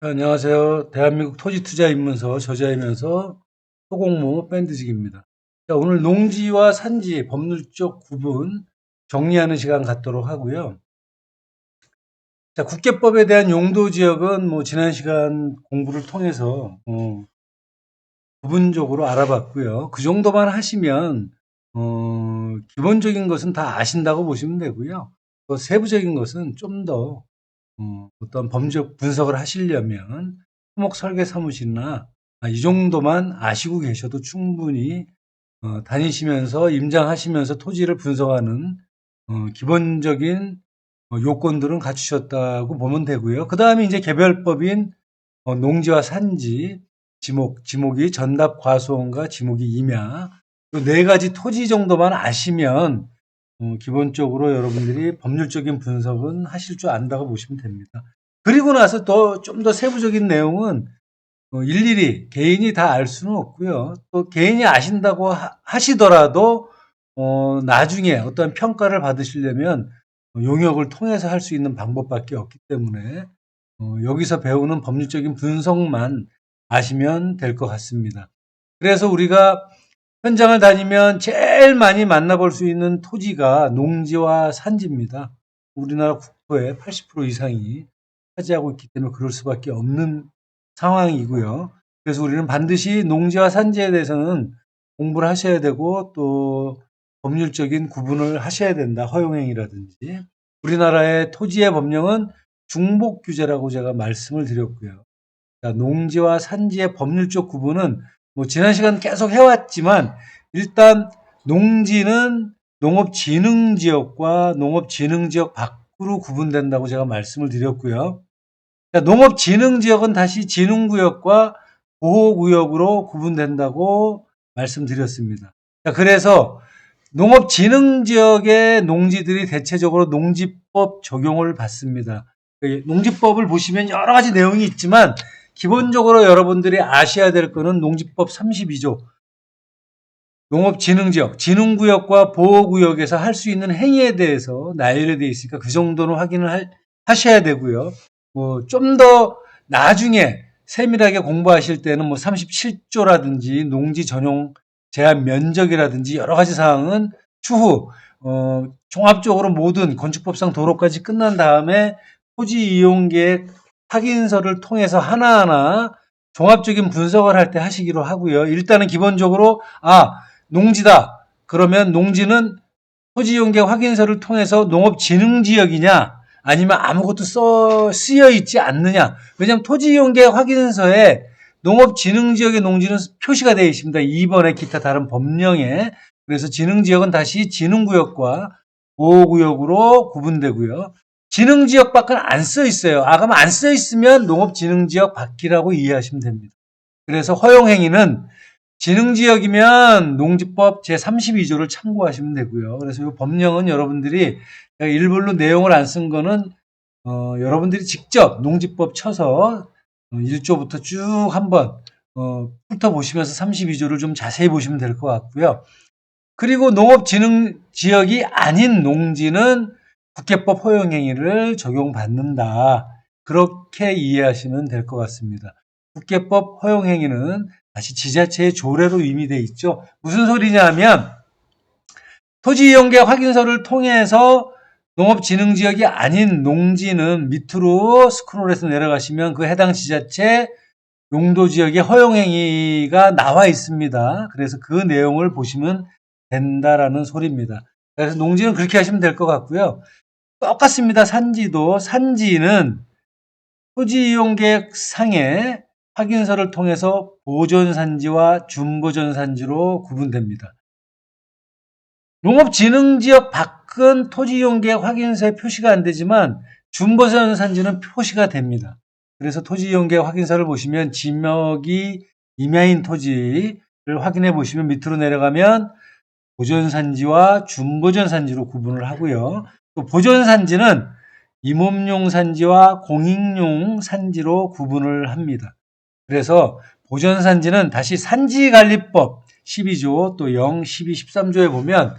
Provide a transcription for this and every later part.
안녕하세요. 대한민국 토지투자 입문서 저자이면서 토공무 밴드직입니다. 자, 오늘 농지와 산지 법률적 구분 정리하는 시간 갖도록 하고요. 자, 국계법에 대한 용도 지역은 뭐 지난 시간 공부를 통해서 어, 부분적으로 알아봤고요. 그 정도만 하시면 어, 기본적인 것은 다 아신다고 보시면 되고요. 또 세부적인 것은 좀더 어, 어떤 범죄 분석을 하시려면 토목 설계 사무실이나 아, 이 정도만 아시고 계셔도 충분히 어, 다니시면서 임장하시면서 토지를 분석하는 어, 기본적인 어, 요건들은 갖추셨다고 보면 되고요. 그 다음에 이제 개별법인 어, 농지와 산지, 지목, 지목이 전답 과수원과 지목이 임야, 이 네 가지 토지 정도만 아시면 어, 기본적으로 여러분들이 법률적인 분석은 하실 줄 안다고 보시면 됩니다. 그리고 나서 더 좀 더 세부적인 내용은 어, 일일이 개인이 다 알 수는 없고요. 또 개인이 아신다고 하, 시더라도 어, 나중에 어떤 평가를 받으시려면 용역을 통해서 할 수 있는 방법밖에 없기 때문에 어, 여기서 배우는 법률적인 분석만 아시면 될 것 같습니다. 그래서 우리가 현장을 다니면 제일 많이 만나볼 수 있는 토지가 농지와 산지입니다. 우리나라 국토의 80% 이상이 차지하고 있기 때문에 그럴 수밖에 없는 상황이고요. 그래서 우리는 반드시 농지와 산지에 대해서는 공부를 하셔야 되고 또 법률적인 구분을 하셔야 된다. 허용행위라든지. 우리나라의 토지의 법령은 중복 규제라고 제가 말씀을 드렸고요. 농지와 산지의 법률적 구분은 뭐 지난 시간 계속 해왔지만 일단 농지는 농업진흥지역과 농업진흥지역 밖으로 구분된다고 제가 말씀을 드렸고요. 농업진흥지역은 다시 진흥구역과 보호구역으로 구분된다고 말씀드렸습니다. 그래서 농업진흥지역의 농지들이 대체적으로 농지법 적용을 받습니다. 농지법을 보시면 여러 가지 내용이 있지만 기본적으로 여러분들이 아셔야 될 거는 농지법 32조 농업진흥지역, 진흥구역과 보호구역에서 할 수 있는 행위에 대해서 나열이 되어 있으니까 그 정도는 확인을 하, 하셔야 되고요. 뭐 좀 더 나중에 세밀하게 공부하실 때는 뭐 37조라든지 농지 전용 제한 면적이라든지 여러 가지 사항은 추후 어, 종합적으로 모든 건축법상 도로까지 끝난 다음에 토지 이용 계획 확인서를 통해서 하나하나 종합적인 분석을 할 때 하시기로 하고요. 일단은 기본적으로 아 농지다. 그러면 농지는 토지용계 확인서를 통해서 농업진흥지역이냐 아니면 아무것도 써 쓰여 있지 않느냐. 왜냐하면 토지용계 확인서에 농업진흥지역의 농지는 표시가 되어 있습니다. 2번의 기타 다른 법령에. 그래서 진흥지역은 다시 진흥구역과 보호구역으로 구분되고요. 진흥지역 밖은 안 써 있어요. 아, 그럼 안 써 있으면 농업진흥지역 밖이라고 이해하시면 됩니다. 그래서 허용행위는 진흥지역이면 농지법 제32조를 참고하시면 되고요. 그래서 이 법령은 여러분들이 일부러 내용을 안 쓴 거는 어, 여러분들이 직접 농지법 쳐서 1조부터 어, 쭉 한번 어, 훑어보시면서 32조를 좀 자세히 보시면 될 것 같고요. 그리고 농업진흥지역이 아닌 농지는 국회법 허용행위를 적용받는다. 그렇게 이해하시면 될 것 같습니다. 국회법 허용행위는 다시 지자체의 조례로 의미되어 있죠. 무슨 소리냐면 토지이용계 확인서를 통해서 농업진흥지역이 아닌 농지는 밑으로 스크롤해서 내려가시면 그 해당 지자체 용도지역의 허용행위가 나와 있습니다. 그래서 그 내용을 보시면 된다라는 소리입니다. 그래서 농지는 그렇게 하시면 될 것 같고요. 똑같습니다. 산지도 산지는 토지 이용 계획 상에 확인서를 통해서 보존 산지와 준보존 산지로 구분됩니다. 농업진흥지역 밖은 토지 이용 계획 확인서에 표시가 안 되지만 준보존 산지는 표시가 됩니다. 그래서 토지 이용 계획 확인서를 보시면 지역이 임야인 토지를 확인해 보시면 밑으로 내려가면 보존 산지와 준보존 산지로 구분을 하고요. 또 보존 산지는 임업용 산지와 공익용 산지로 구분을 합니다. 그래서 보존 산지는 다시 산지관리법 12조 또 0, 12, 13조에 보면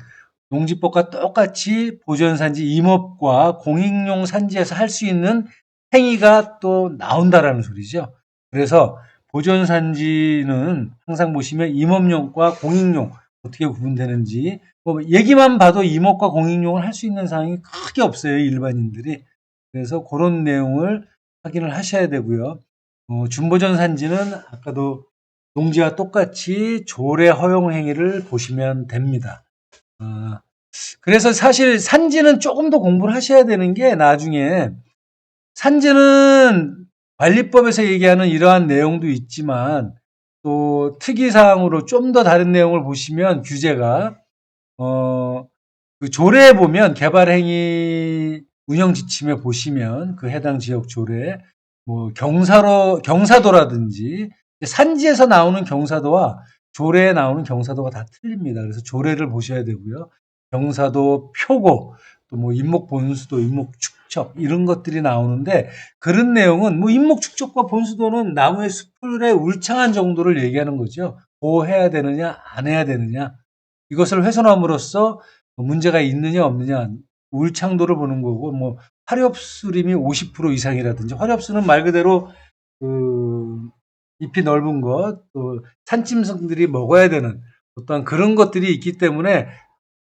농지법과 똑같이 보존 산지 임업과 공익용 산지에서 할 수 있는 행위가 또 나온다라는 소리죠. 그래서 보존 산지는 항상 보시면 임업용과 공익용 어떻게 구분되는지. 뭐 얘기만 봐도 임업과 공익용을 할 수 있는 사항이 크게 없어요 일반인들이. 그래서 그런 내용을 확인을 하셔야 되고요. 어, 준보존산지는 아까도 농지와 똑같이 조례 허용 행위를 보시면 됩니다. 아, 그래서 사실 산지는 조금 더 공부를 하셔야 되는 게 나중에 산지는 관리법에서 얘기하는 이러한 내용도 있지만 또 특이사항으로 좀 더 다른 내용을 보시면 규제가 어, 그 조례에 보면 개발행위 운영 지침에 보시면 그 해당 지역 조례 뭐 경사로 경사도라든지 산지에서 나오는 경사도와 조례에 나오는 경사도가 다 틀립니다. 그래서 조례를 보셔야 되고요. 경사도 표고 또 뭐 인목 본수도 인목 축적 이런 것들이 나오는데 그런 내용은 뭐 인목 축적과 본수도는 나무의 숲풀의 울창한 정도를 얘기하는 거죠. 보호해야 되느냐 안 해야 되느냐 이것을 훼손함으로써 문제가 있느냐 없느냐 울창도를 보는 거고 뭐 화렵수림이 50% 이상이라든지 화렵수는 말 그대로 그 잎이 넓은 것, 또 산짐승들이 먹어야 되는 어떠한 그런 것들이 있기 때문에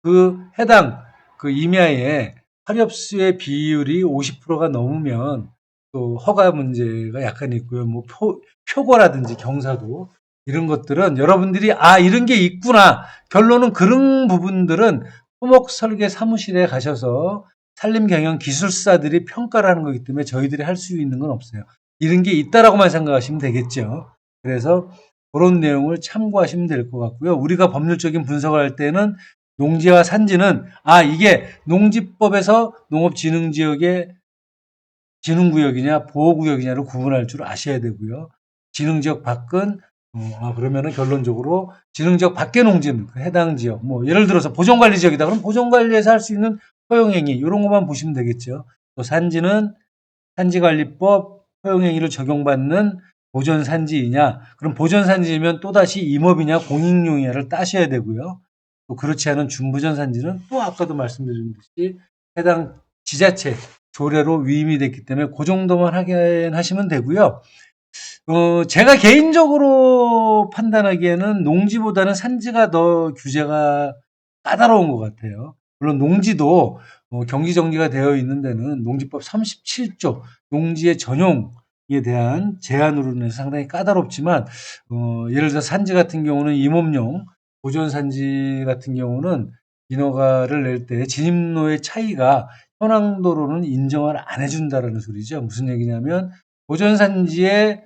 그 해당 그 임야에 화렵수의 비율이 50%가 넘으면 또 허가 문제가 약간 있고요. 뭐 표, 표고라든지 경사도 이런 것들은 여러분들이 아 이런 게 있구나 결론은 그런 부분들은 토목 설계 사무실에 가셔서 산림 경영 기술사들이 평가를 하는 거기 때문에 저희들이 할 수 있는 건 없어요. 이런 게 있다라고만 생각하시면 되겠죠. 그래서 그런 내용을 참고하시면 될 것 같고요. 우리가 법률적인 분석을 할 때는 농지와 산지는 아 이게 농지법에서 농업진흥지역의 진흥구역이냐 보호구역이냐를 구분할 줄 아셔야 되고요. 진흥지역 밖은 어, 아, 그러면은 결론적으로 진흥지역 밖의 농지는 그 해당 지역 뭐 예를 들어서 보존관리 지역이다 그럼 보존관리에서 할 수 있는 허용행위 이런 것만 보시면 되겠죠. 또 산지는 산지관리법 허용행위를 적용받는 보존산지이냐 그럼 보존산지이면 또다시 임업이냐 공익용이냐를 따셔야 되고요. 또 그렇지 않은 중부전산지는 또 아까도 말씀드린 듯이 해당 지자체 조례로 위임이 됐기 때문에 그 정도만 확인하시면 되고요. 어, 제가 개인적으로 판단하기에는 농지보다는 산지가 더 규제가 까다로운 것 같아요. 물론 농지도 어, 경지정지가 되어 있는 데는 농지법 37조 농지의 전용에 대한 제한으로는 상당히 까다롭지만 어, 예를 들어 산지 같은 경우는 임업용 보존산지 같은 경우는 인허가를 낼 때 진입로의 차이가 현황도로는 인정을 안 해준다라는 소리죠. 무슨 얘기냐면 보존산지에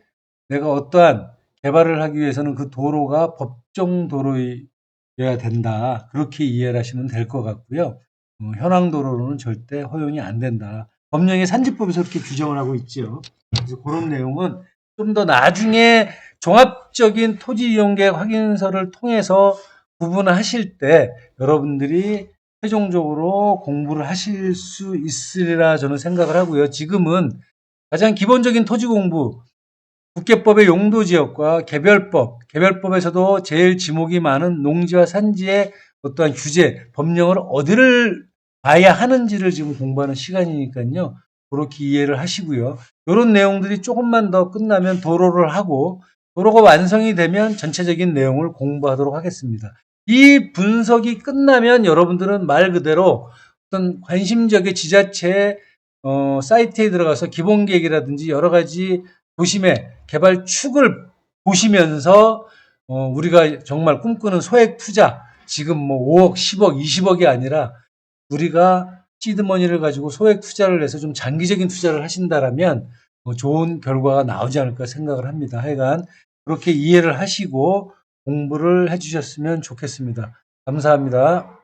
내가 어떠한 개발을 하기 위해서는 그 도로가 법정 도로여야 된다. 그렇게 이해를 하시면 될 것 같고요. 어, 현황도로는 절대 허용이 안 된다. 법령의 산지법에서 그렇게 규정을 하고 있죠. 그래서 그런 내용은 좀 더 나중에 종합적인 토지 이용 계획 확인서를 통해서 구분하실 때 여러분들이 최종적으로 공부를 하실 수 있으리라 저는 생각을 하고요. 지금은 가장 기본적인 토지 공부, 국계법의 용도 지역과 개별법, 개별법에서도 제일 지목이 많은 농지와 산지의 어떠한 규제, 법령을 어디를 봐야 하는지를 지금 공부하는 시간이니까요. 그렇게 이해를 하시고요. 이런 내용들이 조금만 더 끝나면 도로를 하고 도로가 완성이 되면 전체적인 내용을 공부하도록 하겠습니다. 이 분석이 끝나면 여러분들은 말 그대로 어떤 관심적의 지자체 어, 사이트에 들어가서 기본 계획이라든지 여러 가지 도심의 개발 축을 보시면서 어, 우리가 정말 꿈꾸는 소액 투자 지금 뭐 5억, 10억, 20억이 아니라 우리가 시드머니를 가지고 소액 투자를 해서 좀 장기적인 투자를 하신다라면 뭐 좋은 결과가 나오지 않을까 생각을 합니다. 하여간 그렇게 이해를 하시고 공부를 해주셨으면 좋겠습니다. 감사합니다.